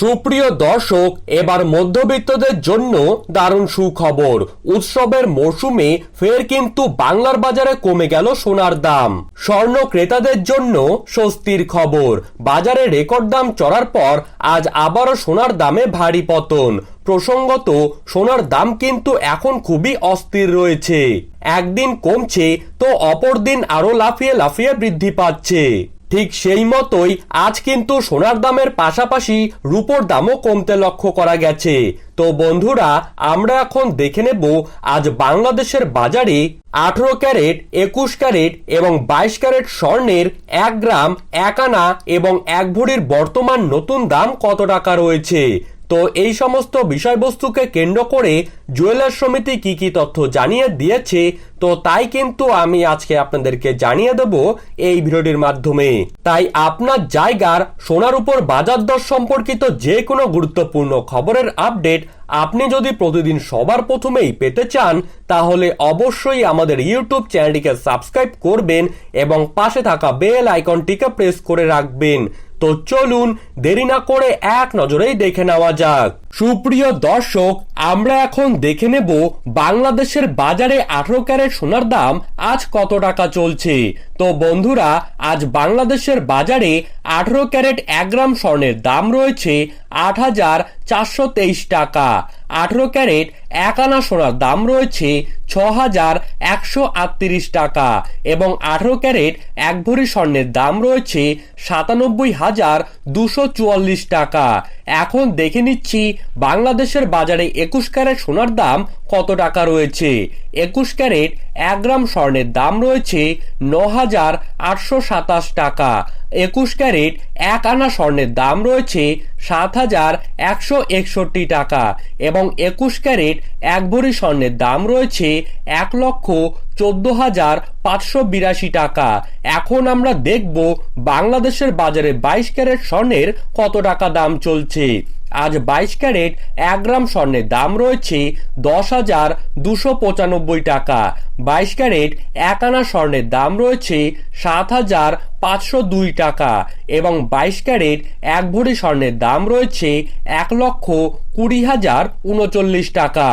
সুপ্রিয় দর্শক, এবার মধ্যবিত্তদের জন্য দারুণ সুখবর। উৎসবের মরশুমে ফের কিন্তু বাংলার বাজারে কমে গেল সোনার দাম। স্বর্ণ ক্রেতাদের জন্য স্বস্তির খবর। বাজারে রেকর্ড দাম চড়ার পর আজ আবারও সোনার দামে ভারী পতন। প্রসঙ্গত, সোনার দাম কিন্তু এখন খুবই অস্থির রয়েছে। একদিন কমছে, তো অপর দিন আরও লাফিয়ে লাফিয়ে বৃদ্ধি পাচ্ছে। ঠিক সেই মতোই আজ কিন্তু সোনার দামের পাশাপাশি রূপোর দামও কমতে লক্ষ্য করা গেছে। তো বন্ধুরা, আমরা এখন দেখে নেব আজ বাংলাদেশের বাজারে আঠারো ক্যারেট, একুশ ক্যারেট এবং বাইশ ক্যারেট স্বর্ণের এক গ্রাম, এক আনা এবং এক ভরির বর্তমান নতুন দাম কত টাকা রয়েছে? তো এই সমস্ত বিষয়বস্তুকে কেন্দ্র করে জুয়েলার সমিতি কি কি তথ্য জানিয়ে দিয়েছে, তো তাই কিন্তু আমি আজকে আপনাদেরকে জানিয়ে দেব এই ভিডিওটির মাধ্যমে। তাই আপনার জায়গার সোনার উপর বাজার দর সম্পর্কিত যে কোনো গুরুত্বপূর্ণ খবরের আপডেট আপনি যদি প্রতিদিন সবার প্রথমেই পেতে চান, তাহলে অবশ্যই আমাদের ইউটিউব চ্যানেলটিকে সাবস্ক্রাইব করবেন এবং পাশে থাকা বেল আইকনটিকে প্রেস করে রাখবেন। তো চলুন দেরি না করে এক নজরেই দেখে নেওয়া যাক। সুপ্রিয় দর্শক, আমরা এখন দেখে নেব বাংলাদেশের বাজারে আঠারো ক্যারেট সোনার দাম আজ কত টাকা চলছে। তো বন্ধুরা, আজ বাংলাদেশের বাজারে আঠারো ক্যারেট এক গ্রাম স্বর্ণের দাম রয়েছে আট হাজার চারশো তেইশ টাকা। আঠারো ক্যারেট এক আনা সোনার দাম রয়েছে ছ হাজার একশো আটত্রিশ টাকা এবং আঠারো ক্যারেট এক ভরি স্বর্ণের দাম রয়েছে সাতানব্বই হাজার দুশো চুয়াল্লিশ টাকা। এখন দেখে নিচ্ছি বাংলাদেশের বাজারে একুশ ক্যারেট সোনার দাম কত টাকা রয়েছে। একুশ ক্যারেট, এক গ্রাম স্বর্ণের দাম রয়েছে ন হাজার আটশো সাতাশ টাকা। একুশ ক্যারেট, এক আনা স্বর্ণের দাম রয়েছে সাত হাজার একশো একষট্টি টাকা এবং একুশ ক্যারেট, এক ভরি স্বর্ণের দাম রয়েছে এক লক্ষ চোদ্দ হাজার পাঁচশো বিরাশি টাকা। এখন আমরা দেখব বাংলাদেশের বাজারে বাইশ ক্যারেট স্বর্ণের কত টাকা দাম চলছে। আজ বাইশ ক্যারেট, এক গ্রাম স্বর্ণের দাম রয়েছে দশ হাজার দুশো পঁচানব্বই টাকা। বাইশ ক্যারেট, এক আনা স্বর্ণের দাম রয়েছে সাত হাজার পাঁচশো দুই টাকা এবং বাইশ ক্যারেট, এক ভরি স্বর্ণের দাম রয়েছে এক লক্ষ কুড়ি হাজার উনচল্লিশ টাকা।